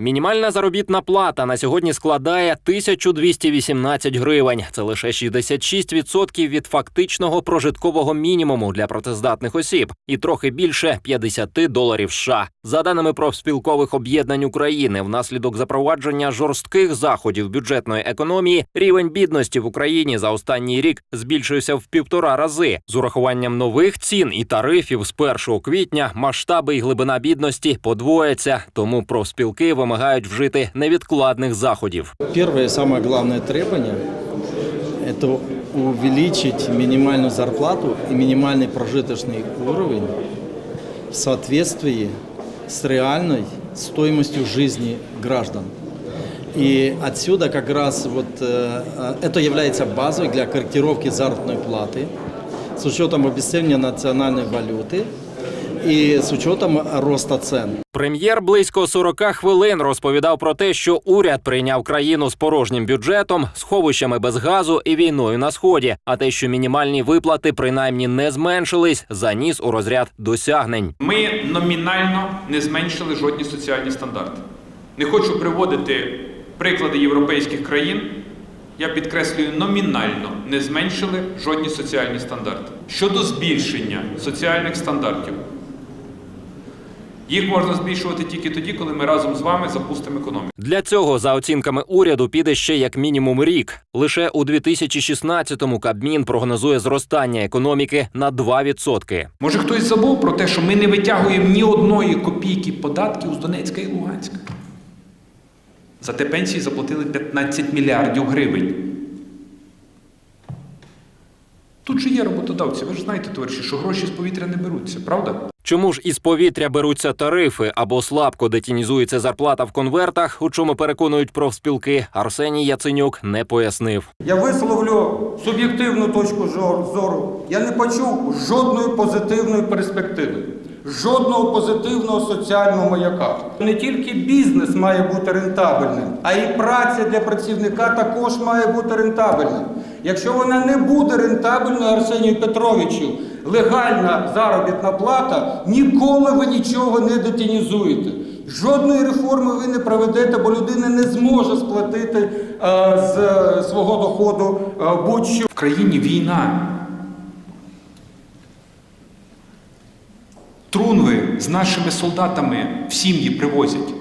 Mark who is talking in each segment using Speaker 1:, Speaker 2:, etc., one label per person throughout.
Speaker 1: Мінімальна заробітна плата на сьогодні складає 1218 гривень. Це лише 66% від фактичного прожиткового мінімуму для працездатних осіб і трохи більше 50 доларів США. За даними профспілкових об'єднань України, внаслідок запровадження жорстких заходів бюджетної економії рівень бідності в Україні за останній рік збільшився в півтора рази. З урахуванням нових цін і тарифів з 1 квітня масштаби і глибина бідності подвояться. Тому профспілки вимагають вжити невідкладних заходів.
Speaker 2: Первое и самое главное требование – это увеличить минимальную зарплату и минимальный прожиточный уровень в соответствии с реальной стоимостью жизни граждан. И отсюда как раз вот э, э, это является базой для корректировки заработной платы с учетом обесценивания национальной валюты и с учетом роста цен.
Speaker 1: Прем'єр близько 40 хвилин розповідав про те, що уряд прийняв країну з порожнім бюджетом, сховищами без газу і війною на сході. А те, що мінімальні виплати принаймні не зменшились, заніс у розряд досягнень.
Speaker 3: Ми номінально не зменшили жодні соціальні стандарти. Не хочу приводити приклади європейських країн. Я підкреслюю, номінально не зменшили жодні соціальні стандарти. Щодо збільшення соціальних стандартів, їх можна збільшувати тільки тоді, коли ми разом з вами запустимо економіку.
Speaker 1: Для цього, за оцінками уряду, піде ще як мінімум рік. Лише у 2016-му Кабмін прогнозує зростання економіки на 2%.
Speaker 3: Може хтось забув про те, що ми не витягуємо ні одної копійки податків з Донецька і Луганська. Зате пенсії заплатили 15 мільярдів гривень. Тут же є роботодавці. Ви ж знаєте, товариші, що гроші з повітря не беруться, правда?
Speaker 1: Чому ж із повітря беруться тарифи або слабко детінізується зарплата в конвертах, у чому переконують профспілки, Арсеній Яценюк не пояснив.
Speaker 4: Я висловлю суб'єктивну точку зору. Я не почув жодної позитивної перспективи, жодного позитивного соціального маяка. Не тільки бізнес має бути рентабельним, а і праця для працівника також має бути рентабельним. Якщо вона не буде рентабельною, Арсенію Петровичу, легальна заробітна плата, ніколи ви нічого не детінізуєте. Жодної реформи ви не проведете, бо людина не зможе сплатити е, з е, свого доходу е, будь-що.
Speaker 3: В країні війна. Трунви з нашими солдатами в сім'ї привозять.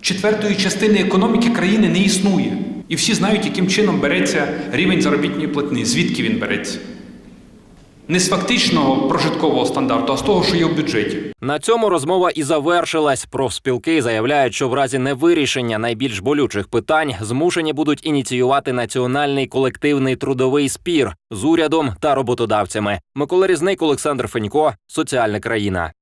Speaker 3: Четвертої частини економіки країни не існує. І всі знають, яким чином береться рівень заробітної платні, звідки він береться. Не з фактичного прожиткового стандарту, а з того, що є в бюджеті.
Speaker 1: На цьому розмова і завершилась. Профспілки заявляють, що в разі невирішення найбільш болючих питань змушені будуть ініціювати національний колективний трудовий спір з урядом та роботодавцями. Микола Різник, Олександр Фенько, Соціальна країна.